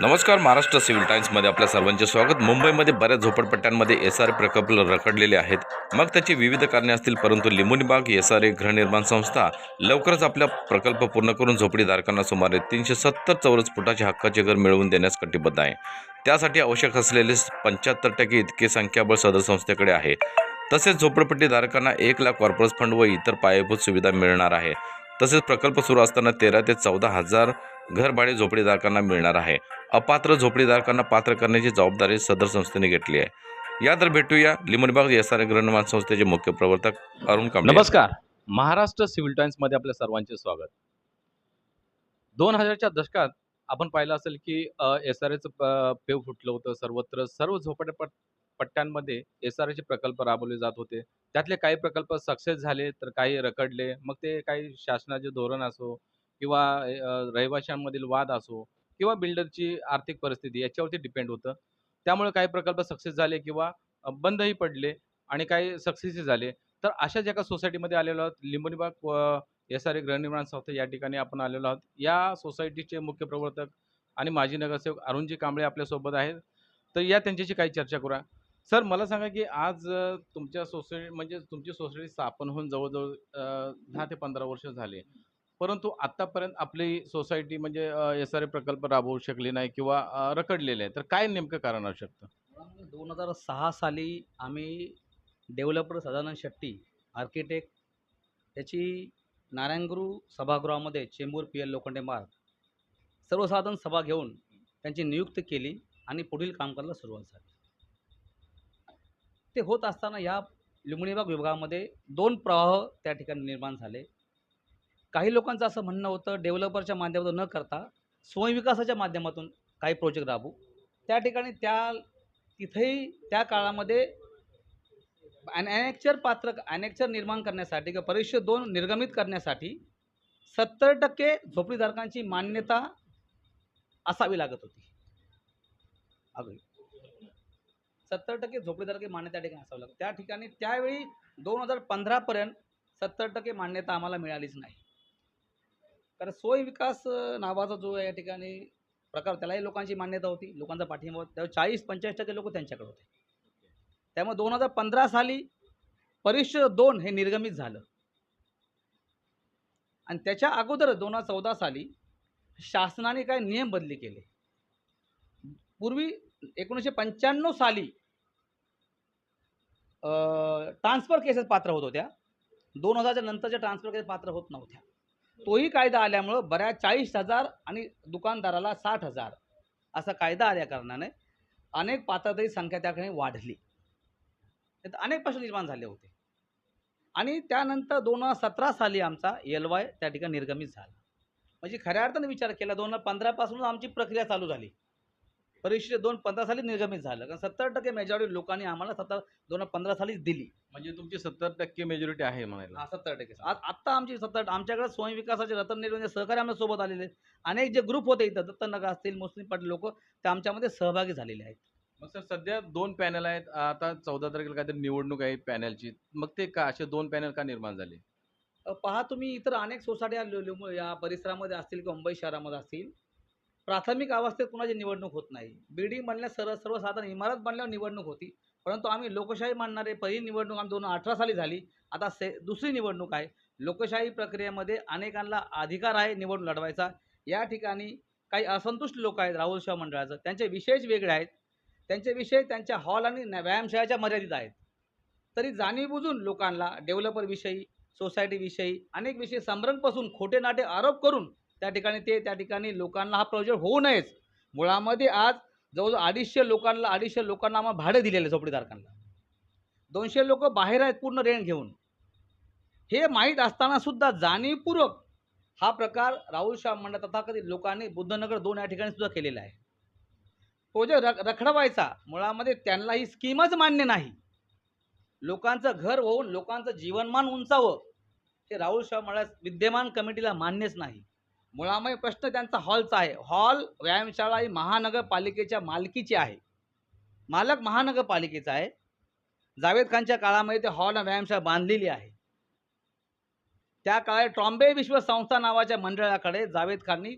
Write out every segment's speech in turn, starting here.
नमस्कार महाराष्ट्र सिव्हिल टाइम्समध्ये आपल्या सर्वांचे स्वागत. मुंबईमध्ये बऱ्याच झोपडपट्ट्यांमध्ये एस आर प्रकल्प रखडलेले आहेत. मग त्याची विविध कारणे असतील परंतु लिंबुनीबाग एस आर ए गृहनिर्माण संस्था. लवकरच आपला प्रकल्प पूर्ण करून झोपडीधारकांना सुमारे तीनशे सत्तर चौरस फुटाचे हक्काचे घर मिळवून देण्यास कटिबद्ध आहे. त्यासाठी आवश्यक असलेले पंच्याहत्तर टक्के इतके संख्याबळ सदर संस्थेकडे आहे. तसेच झोपडपट्टीधारकांना एक लाख कॉर्पोरेट फंड व इतर पायाभूत सुविधा मिळणार आहे. तसेच प्रकल्प सुरू असताना तेरा ते चौदा हजार घरभाडे झोपडीधारकांना मिळणार आहे. अपात्र झोपडीधारकांना पात्र करण्याची जबाबदारी सदर संस्थेने घेतली आहे. या तर भेटूया लिमनबाग एस आर गृहनिर्माण संस्थेचे मुख्य प्रवर्तक अरुण कांबळे. नमस्कार. महाराष्ट्र सिव्हिल टाइम्समध्ये आपल्या सर्वांचे स्वागत. दोन हजारच्या दशकात आपण पाहिलं असेल की एस आर एचं पेव फुटलं होतं. सर्वत्र सर्व झोपडपट पट्ट्यांमध्ये एस आर एचे प्रकल्प राबवले जात होते. त्यातले काही प्रकल्प सक्सेस झाले तर काही रखडले. मग ते काही शासनाचे धोरण असो किंवा रहिवाशांमधील वाद असो किंवा बिल्डरची आर्थिक परिस्थिती याच्यावरती डिपेंड होतं. त्यामुळे काही प्रकल्प सक्सेस झाले किंवा बंदही पडले आणि काही सक्सेसही झाले. तर अशा ज्या का सोसायटीमध्ये आलेलो आहोत. लिंबोनीबाग एस आर ए गृहनिर्माण संस्था या ठिकाणी आपण आलेलो आहोत. या सोसायटीचे मुख्य प्रवर्तक आणि माजी नगरसेवक अरुणजी कांबळे आपल्यासोबत आहेत. तर या त्यांच्याशी काही चर्चा करूया. सर मला सांगा की आज तुमच्या सोसायटी म्हणजे तुमची सोसायटी स्थापन होऊन जवळजवळ दहा ते पंधरा वर्ष झाले. परंतु आत्तापर्यंत आपली सोसायटी म्हणजे एस आर ए प्रकल्प राबवू शकली नाही किंवा रखडलेले आहे तर काय नेमकं कारण असू शकतं? दोन हजार सहा साली आम्ही डेव्हलपर सदानंद शेट्टी आर्किटेक्ट त्याची नारायणगुरू सभागृहामध्ये चेंबूर पी एल लोखंडे मार्ग सर्वसाधारण सभा घेऊन त्यांची नियुक्ती केली आणि पुढील काम करायला सुरुवात झाली. ते होत असताना या लिंबणीबाग विभागामध्ये दोन प्रवाह त्या ठिकाणी निर्माण झाले. काही लोकांचं असं म्हणणं होतं डेव्हलपरच्या माध्यमातून न करता स्वयंविकासाच्या माध्यमातून काही प्रोजेक्ट राबवू. त्या ठिकाणी त्या तिथेही त्या काळामध्ये अॅनेक्चर पात्र अॅनेक्चर निर्माण करण्यासाठी किंवा परीक्षे दोन निर्गमित करण्यासाठी सत्तर टक्के झोपडीधारकांची मान्यता असावी लागत होती. अगदी. सत्तर टक्के झोपडीधारकी मान्यता त्या ठिकाणी असावी लागत त्या ठिकाणी त्यावेळी दोन हजार पंधरापर्यंत सत्तर टक्के मान्यता आम्हाला मिळालीच नाही. कारण सोय विकास नावाचा जो या ठिकाणी प्रकार त्यालाही लोकांची मान्यता होती. लोकांचा पाठिंबा होता. त्यावर चाळीस पंचेचाळीस टक्के लोक त्यांच्याकडे होते. त्यामुळे दोन हजार पंधरा साली परिषद दोन हे निर्गमित झालं. आणि त्याच्या अगोदर दोन हजार चौदा साली शासनाने काय नियम बदली केले. पूर्वी एकोणीसशे पंच्याण्णव साली ट्रान्सफर केसेस पात्र होत होत्या. दोन हजारच्या नंतरच्या ट्रान्सफर केसेस पात्र होत नव्हत्या. तोही कायदा आल्यामुळं बऱ्याच चाळीस हजार आणि दुकानदाराला साठ हजार असा कायदा आल्या कारणाने अनेक पात्रतेची संख्या त्याकडे वाढली. त्यात अनेक प्रश्न निर्माण झाले होते. आणि त्यानंतर दोन हजार सतरा साली आमचा एल वाय त्या ठिकाणी निर्गमित झाला. म्हणजे खऱ्या अर्थाने विचार केला दोन हजार पंधरापासून आमची प्रक्रिया चालू झाली. परीक्षेचे दोन पंधरा साली निर्गमित झालं. कारण सत्तर टक्के मेजॉरिटी लोकांनी आम्हाला सत्तर दोन हजार पंधरा सालीच दिली. म्हणजे तुमची सत्तर टक्के मेजॉरिटी आहे म्हणायला. हा सत्तर टक्के. आज आत्ता आमची सत्तर आमच्याकडे स्वयंविकासाचे रतन निर्माण सहकारी आमच्यासोबत आलेले अनेक जे ग्रुप होते इथं दत्तनगर असतील मुस्लिम पाटील लोक ते आमच्यामध्ये सहभागी झालेले आहेत. मग सर सध्या दोन पॅनल आहेत. आता चौदा तारखेला काहीतरी निवडणूक आहे पॅनलची मग ते का असे दोन पॅनल का निर्माण झाले? पहा तुम्ही इतर अनेक लु- या परिसरामध्ये असतील किंवा मुंबई शहरामध्ये असतील प्राथमिक अवस्थेत कुणाची निवडणूक होत नाही. बिल्डिंग बनल्या सर्व सर्वसाधारण इमारत बनल्यावर निवडणूक होती. परंतु आम्ही लोकशाही मानणारे पहिली निवडणूक आम्ही दोन अठरा साली झाली. आता से दुसरी निवडणूक आहे. लोकशाही प्रक्रियेमध्ये अनेकांना अधिकार आहे निवडणूक लढवायचा. या ठिकाणी काही असंतुष्ट लोक आहेत राहुल शाह मंडळाचं. त्यांचे विषयच वेगळे आहेत. त्यांचे विषय त्यांच्या हॉल आणि व्यायामशाळेच्या मर्यादित आहेत. तरी जाणीवबुजून लोकांना डेव्हलपरविषयी सोसायटीविषयी अनेक विषय संभ्रमपासून खोटे नाटे आरोप करून त्या ठिकाणी ते त्या ठिकाणी लोकांना हा प्रोजेक्ट होऊ नयेच. मुळामध्ये आज जवळजवळ अडीचशे लोकांना अडीचशे लोकांना आम्हाला भाडे दिलेले झोपडीधारकांना दोनशे लोक बाहेर आहेत पूर्ण रेंट घेऊन. हे माहीत असताना सुद्धा जाणीवपूर्वक हा प्रकार राहुल शाह मंडळ तथाकथित लोकांनी बुद्धनगर दोन या ठिकाणी सुद्धा केलेला आहे. प्रोजेक्ट रख रखडवायचा मुळामध्ये त्यांना ही स्कीमच मान्य नाही. लोकांचं घर होऊन लोकांचं जीवनमान उंचावं हे राहुल शाह मंडळ विद्यमान कमिटीला मान्यच नाही. मुळामय प्रश्न त्यांचा हॉलचा आहे. हॉल व्यायामशाळा ही महानगरपालिकेच्या मालकीची आहे. मालक महानगरपालिकेचा आहे. जावेद खानच्या काळामध्ये ते हॉल व्यायामशाळा बांधलेली आहे. त्या काळात ट्रॉम्बे विश्व संस्था नावाच्या मंडळाकडे जावेद खाननी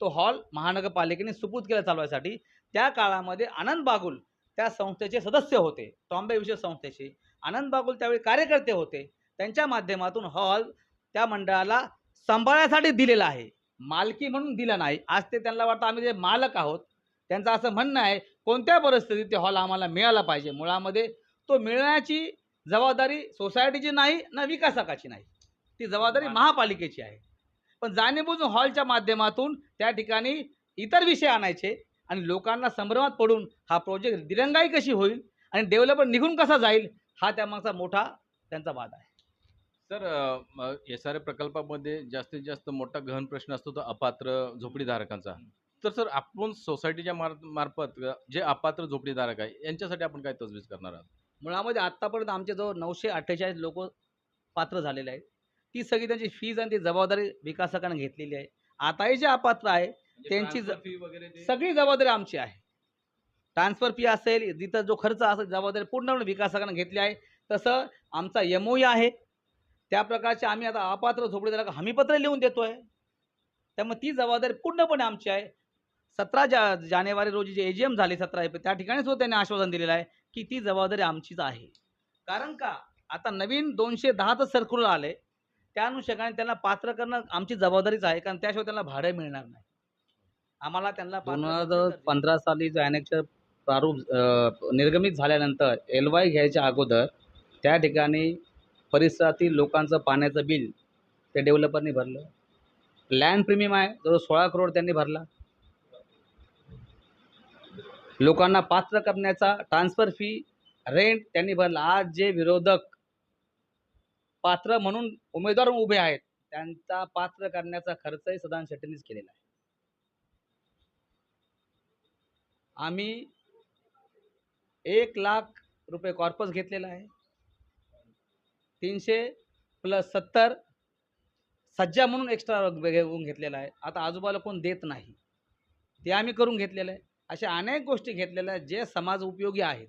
तो हॉल महानगरपालिकेने सुपूत केला चालवायसाठी. त्या काळामध्ये आनंद बागुल त्या संस्थेचे सदस्य होते. टॉम्बे विश्व संस्थेचे आनंद बागुल त्यावेळी कार्यकर्ते होते. त्यांच्या माध्यमातून हॉल त्या मंडळाला सांभाळण्यासाठी दिलेला आहे. मालकी म्हणून दिला नाही. आज ते त्यांना वाटतं आम्ही जे मालक आहोत त्यांचं असं म्हणणं आहे कोणत्या परिस्थितीत ते हॉल आम्हाला मिळाला पाहिजे? मुळामध्ये तो मिळण्याची जबाबदारी सोसायटीची नाही ना विकासकाची नाही. ती जबाबदारी महापालिकेची आहे. पण जाणीवबुजून हॉलच्या माध्यमातून त्या ठिकाणी इतर विषय आणायचे आणि लोकांना संभ्रमात पडून हा प्रोजेक्ट दिरंगाई कशी होईल आणि डेव्हलपर निघून कसा जाईल हा त्यामागचा मोठा त्यांचा वाद आहे. सर एस आर ए प्रकल्पामध्ये जास्तीत जास्त मोठा गहन प्रश्न असतो तो अपात्र झोपडीधारकांचा. तर सर आपण सोसायटीच्या मार मार्फत जे अपात्र झोपडीधारक आहे यांच्यासाठी आपण काय तजवीज करणार आहात? मुळामध्ये आत्तापर्यंत आमचे जवळ नऊशे अठ्ठेचाळीस लोक पात्र झालेले आहेत. ती सगळी त्यांची फीज आणि ती जबाबदारी विकासकाने घेतलेली आहे. आताही जे अपात्र आहे त्यांची ज- फी वगैरे ते- सगळी जबाबदारी आमची आहे. ट्रान्सफर फी असेल जिथं जो खर्च असेल जबाबदारी पूर्णपणे विकासकाने घेतली आहे. तसं आमचा एम आहे त्या प्रकारचे आम्ही आता अपात्र झोपडीदाराला हमीपत्र लिहून देतो आहे त्यामुळे ती जबाबदारी पूर्णपणे आमची आहे. सतरा जा जानेवारी रोजी जे ए जी एम झाले सतरा एप्रिल त्या ठिकाणी सुद्धा त्यांनी आश्वासन दिलेलं आहे की ती जबाबदारी आमचीच आहे. कारण का? आता नवीन दोनशे दहाचं सर्क्युलर आले. त्या अनुषंगाने त्यांना पात्र करणं आमची जबाबदारीच आहे. कारण त्याशिवाय त्यांना भाडं मिळणार नाही. आम्हाला त्यांना दोन हजार पंधरा साली जो अनेक्चर प्रारूप निर्गमित झाल्यानंतर एल वाय घ्यायच्या अगोदर त्या ठिकाणी परिसरातील लोकांचं पाण्याचं बिल ते डेव्हलपरनी भरलं. लँड प्रीमियम आहे जवळ सोळा करोड त्यांनी भरला. लोकांना पात्र करण्याचा ट्रान्सफर फी रेंट त्यांनी भरला. आज जे विरोधक पात्र म्हणून उमेदवार उभे आहेत त्यांचा पात्र करण्याचा खर्चही सदान शेट्टींनीच केलेला आहे. आम्ही एक लाख रुपये कॉर्पस घेतलेला आहे. तीनशे प्लस सत्तर. सज्जा म्हणून एक्स्ट्रा घेऊन घेतलेला आहे. आता आजोबाला कोण देत नाही. ते आम्ही करून घेतलेलं आहे. अशा अनेक गोष्टी घेतलेल्या आहेत जे समाज उपयोगी आहेत.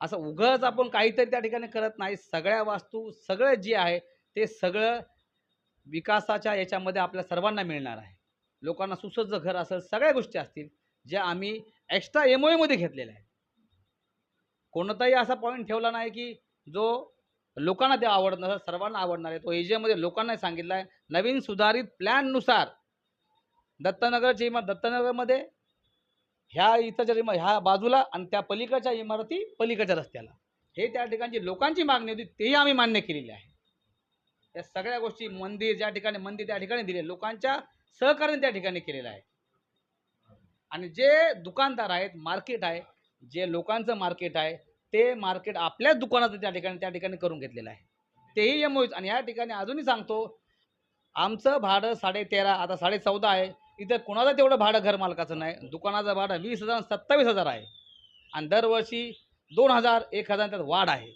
असं उगाच आपण काहीतरी त्या ठिकाणी करत नाही. सगळ्या वास्तू सगळं जे आहे ते सगळं विकासाच्या याच्यामध्ये आपल्या सर्वांना मिळणार आहे. लोकांना सुसज्ज घर असेल सगळ्या गोष्टी असतील ज्या आम्ही एक्स्ट्रा एम एमध्ये घेतलेल्या आहेत. कोणताही असा पॉईंट ठेवला नाही की जो लोकांना ते आवडत सर्वांना आवडणार आहे. तो एजियामध्ये लोकांना सांगितलं आहे नवीन सुधारित प्लॅननुसार दत्तनगरची इमारत दत्तनगरमध्ये ह्या इथंच्या इमा ह्या बाजूला आणि त्या पलीकडच्या इमारती पलीकडच्या रस्त्याला. हे त्या ठिकाणची लोकांची मागणी होती तेही आम्ही मान्य केलेली आहे. या सगळ्या गोष्टी मंदिर ज्या ठिकाणी मंदिर त्या ठिकाणी दिले लोकांच्या सहकार्याने त्या ठिकाणी केलेलं आहे. आणि जे दुकानदार आहेत मार्केट आहे जे लोकांचं मार्केट आहे ते मार्केट आपल्याच दुकानाचं त्या ठिकाणी त्या ठिकाणी करून घेतलेलं आहे. तेही एम आणि या ठिकाणी अजूनही सांगतो आमचं भाडं साडे तेरा आता साडे चौदा आहे. इथं कोणाचं तेवढं भाडं घर मालकाचं नाही. दुकानाचं भाडं वीस हजार सत्तावीस हजार आहे. आणि दरवर्षी दोन हजार एक हजार त्यात वाढ आहे.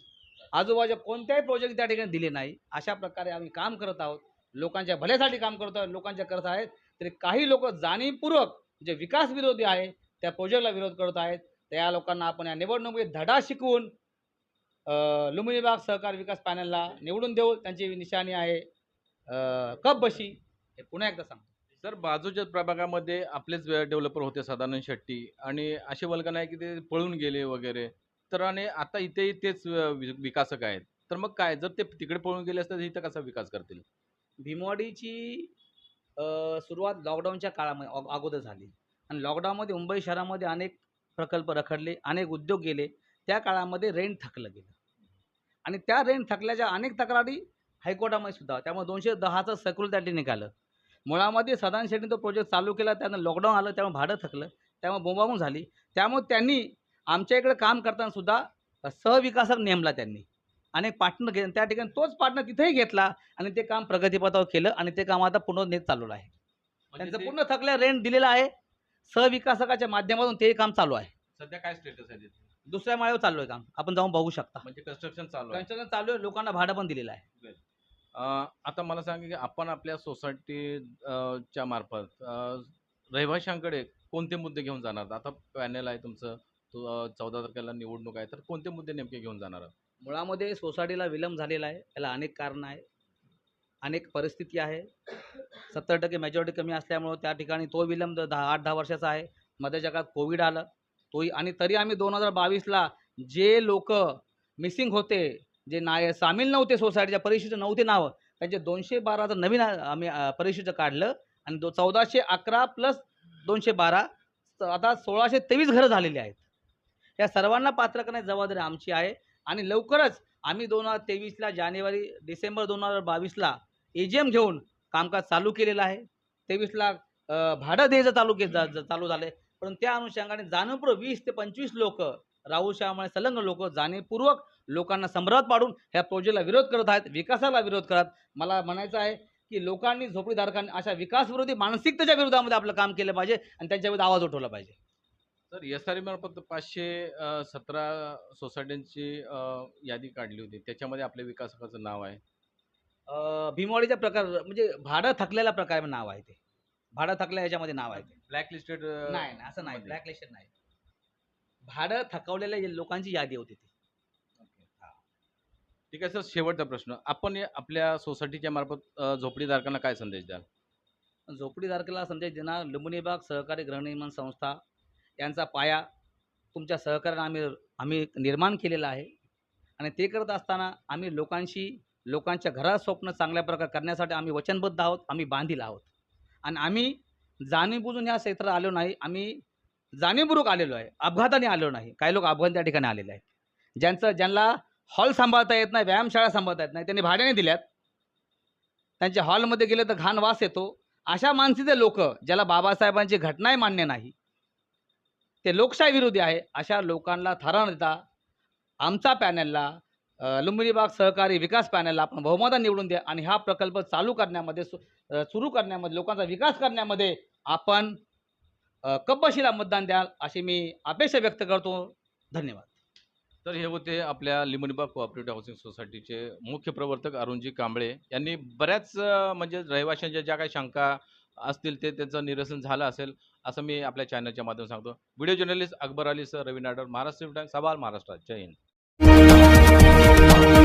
आजूबाजू कोणत्याही प्रोजेक्ट त्या ठिकाणी दिले नाही. अशा प्रकारे आम्ही काम करत आहोत. लोकांच्या भल्यासाठी काम करत आहोत. लोकांच्या करत आहेत. तरी काही लोक जाणीवपूर्वक जे विकास विरोधी आहे त्या प्रोजेक्टला विरोध करत आहेत. त्या लोकांना आपण या निवडणुकीत धडा शिकवून लुंबिनी बाग सहकार विकास पॅनलला निवडून देऊ. त्यांची निशाणी आहे कप बशी. हे पुन्हा एकदा सांगतो. सर बाजूच्या प्रभागामध्ये आपलेच डेव्हलपर होते सदानंद शेट्टी. आणि असे वल्गन नाही की ते पळून गेले वगैरे. तर आणि आता इथेही तेच विकासक आहेत. तर मग काय? जर ते तिकडे पळून गेले असते तर इथं कसा विकास करतील? भीमवाडीची सुरुवात लॉकडाऊनच्या काळामध्ये अग- अगोदर झाली. आणि लॉकडाऊनमध्ये मुंबई शहरामध्ये अनेक प्रकल्प रखडले अनेक उद्योग गेले त्या काळामध्ये रेंट थकलं गेलं. आणि त्या रेंट थकल्याच्या अनेक तक्रारी हायकोर्टामध्ये सुद्धा. त्यामुळे दोनशे दहाचं सर्क्युलर त्या ठिकाणी निघालं. मुळामध्ये सदान शेट्टी तो प्रोजेक्ट चालू केला त्यानं लॉकडाऊन आलं त्यामुळे भाडं थकलं त्यामुळे बोंबाबोंब झाली. त्यामुळे त्यांनी आमच्या इकडे काम करताना सुद्धा सहविकासक नेमला त्यांनी. अनेक पार्टनर घे त्या ठिकाणी तोच पार्टनर तिथेही घेतला आणि ते काम प्रगतीपथावर केलं आणि ते काम आता पुन्हा नेत चालू आहे. म्हणजे त्यांचं पूर्ण थकल्या रेंट दिलेला आहे. सहविकासकाच्या माध्यमातून ते काम चालू आहे. सध्या काय स्टेटस आहे तिथे? दुसऱ्या माळ्यावर चालू आहे काम. आपण जाऊन बघू शकता. म्हणजे कन्स्ट्रक्शन चालू आहे. कन्स्ट्रक्शन चालू आहे. लोकांना भाडं पण दिलेलं आहे. अ, आता मला सांगा की आपण आपल्या सोसायटी अ, च्या मार्फत अ, रहिवाशांकडे कोणते मुद्दे घेऊन जाणार? आता पॅनल आहे तुमचं. चौदा तारखेला निवडणूक आहे. तर कोणते मुद्दे नेमके घेऊन जाणार आहात? मुळामध्ये सोसायटीला विलंब झालेला आहे. याला अनेक कारणं आहे अनेक परिस्थिती आहे. सत्तर टक्के मेजॉरिटी कमी असल्यामुळं त्या ठिकाणी तो विलंब दहा आठ दहा वर्षाचा आहे. मध्ये जगात कोविड आलं. तोही आणि तरी आम्ही दोन हजार बावीसला जे लोक मिसिंग होते जे नाय सामील नव्हते सोसायटीच्या परीक्षेचं नव्हते नावं त्यांचे दोनशे बाराचं नवीन आम्ही परीक्षेचं काढलं आणि दो चौदाशे अकरा प्लस दोनशे बारा आता सोळाशे तेवीस घरं झालेली आहेत. या सर्वांना पात्र करण्याची जबाबदारी आमची आहे. आणि लवकरच आम्ही दोन हजार तेवीसला जानेवारी डिसेंबर दोन हजार बावीसला ए जी एम घेऊन कामकाज चालू केलेलं आहे. तेवीसला भाडं द्यायचं चालू के चालू झालं आहे पण त्या अनुषंगाने जाणीवपूर्वक वीस ते पंचवीस लोक राहुल शहामुळे संलग्न लोक जाणीवपूर्वक लोकांना संभ्रमात पाडून ह्या प्रोजेक्टला विरोध करत आहेत विकासाला विरोध करत मला म्हणायचं आहे की लोकांनी झोपडीधारकांनी अशा विकासविरोधी मानसिकतेच्या विरोधामध्ये आपलं काम केलं पाहिजे आणि त्यांच्या विरुद्ध आवाज उठवला पाहिजे. तर एस आर मार्फत पाचशे सतरा सोसायट्यांची यादी काढली होती. त्याच्यामध्ये आपल्या विकासकाचं नाव आहे. अं, भीमवाडीचा प्रकार म्हणजे भाडं थकलेला प्रकार नाव आहे ते. भाडं थकल्या याच्यामध्ये नाव आहे ते. ब्लॅक लिस्टेड नाही नाही, असं नाही. मध्ये. ब्लॅकलिस्टेड नाही. भाडं थकवलेल्या जे लोकांची यादी होती ती. ठीक आहे सर शेवटचा प्रश्न. आपण या- आपल्या सोसायटीच्या मार्फत अ, झोपडीधारकांना काय संदेश द्याल? झोपडीधारकाला संदेश देणार लिंबुनीबाग सहकारी गृहनिर्माण संस्था. यांचा पाया तुमच्या सहकार्याने आम्ही आम्ही निर्माण केलेला आहे. आणि ते करत असताना आम्ही लोकांशी लोकांच्या घरात स्वप्न चांगल्या प्रकारे करण्यासाठी आम्ही वचनबद्ध आहोत आम्ही बांधील आहोत. आणि आम्ही जाणीवबुजून ह्या क्षेत्रात आलो नाही आम्ही जाणीवपूर्वक आलेलो आहे अपघाताने आलेलो नाही. काही लोक अपघात त्या ठिकाणी आलेले आहेत. ज्यांचं ज्यांना हॉल सांभाळता येत नाही व्यायामशाळा सांभाळता येत नाही त्यांनी भाड्याने दिल्यात. त्यांच्या हॉलमध्ये गेलं तर घाण वास येतो. अशा माणसाचे लोक ज्याला बाबासाहेबांची घटनाही मान्य नाही ते लोकशाही विरोधी आहे अशा लोकांना थारा देता आमचा पॅनलला लुंबिनी बाग सहकारी विकास पॅनलला आपण बहुमतात निवडून द्या आणि हा प्रकल्प चालू करण्यामध्ये सु सुरू करण्यामध्ये लोकांचा विकास करण्यामध्ये आपण कब्बशीला मतदान द्याल अशी मी अपेक्षा व्यक्त करतो. धन्यवाद. तर हे होते आपल्या लिंबुनिबाग कोऑपरेटिव्ह हाऊसिंग सोसायटीचे मुख्य प्रवर्तक अरुणजी कांबळे. यांनी बऱ्याच म्हणजे रहिवाशांच्या ज्या काही शंका असतील ते त्यांचं निरसन झालं असेल असं मी आपल्या चॅनलच्या माध्यमातून सांगतो. Video journalist Akbar Ali sir Ravi Nadar Maharashtra times सवाल महाराष्ट्रात जय हिंद. Bye.